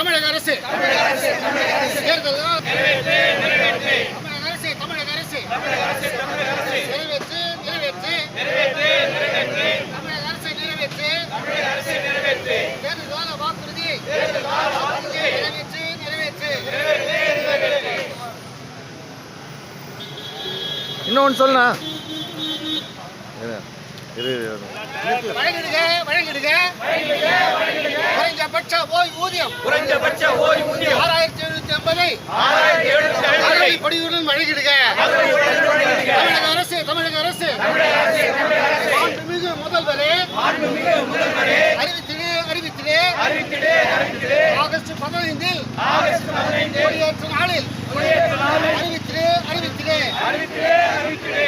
தமிழக அரசு. தேர்தல் தமிழக அரசு தமிழக அரசு. நிறைவேற்று நிறைவேற்று. தமிழக அரசு நிறைவேற்று. தமிழக அரசு நிறைவேற்று தேர்தல் கால வாக்குறுதி. தேர்தல் கால வாக்குறுதி நிறைவேற்று நிறைவேற்று. நிறைவேற்று இன்னொன்று சொல்லுண்ணா. வழங்கிடுங்க வழங்கிடுங்க. ஓய்வூதியம் குறைந்தபட்ச ஓய்வூதியம் ஆறாயிரத்தி எழுநூத்தி ஐம்பதை ஆறாயிரத்தி எழுநூத்தி ஐம்பதை. வழங்கிடுக தமிழக அரசு தமிழக அரசு. மாண்புமிகு முதல்வரே அறிவித்திடு அறிவித்திடு. ஆகஸ்ட் பதினைந்தில் குடியேற்ற நாளில் அறிவித்திடு அறிவித்திடு.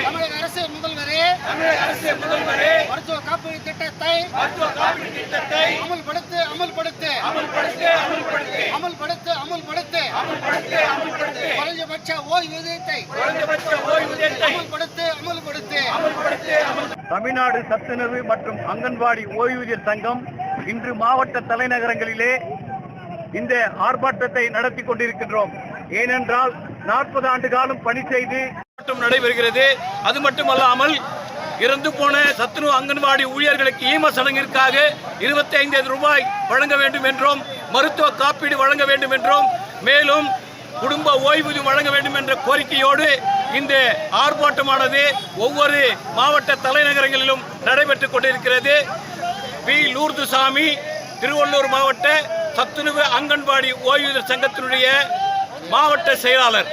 தமிழக அரசு முதல்வரே மருத்துவ காப்பீடு திட்டத்தை மருத்துவ காப்பீடு திட்டத்தை அமல்படுத்து அமல்படுத்து அமல்படுத்த அமல்படுத்த. குறைந்தபட்ச ஓய்வூதியத்தை. அமல்படுத்து அமல்படுத்து. அமல்படுத்த அமல் தமிழ்நாடு சத்துணவு மற்றும் அங்கன்வாடி ஓய்வூதியர் சங்கம் இன்று மாவட்ட தலைநகரங்களிலே இந்த ஆர்ப்பாட்டத்தை நடத்தி கொண்டிருக்கின்றோம். ஏனென்றால் நாற்பது ஆண்டு காலம் பணி செய்து மட்டும் நடைபெறுகிறது. அது மட்டுமல்லாமல் இறந்து போன சத்துணவு அங்கன்வாடி ஊழியர்களுக்கு ஈம சடங்கிற்காக இருபத்தி ஐந்து ரூபாய் வழங்க வேண்டும் என்றும் மருத்துவ காப்பீடு வழங்க வேண்டும் என்றும் மேலும் குடும்ப ஓய்வூதியம் வழங்க வேண்டும் என்ற கோரிக்கையோடு இந்த ஆர்ப்பாட்டமானது ஒவ்வொரு மாவட்ட தலைநகரங்களிலும் நடைபெற்றுக் கொண்டிருக்கிறது. பி. லூர்துசாமி திருவள்ளூர் மாவட்ட சத்துணவு அங்கன்வாடி ஓய்வூதியர் சங்கத்தினுடைய மாவட்ட செயலாளர்.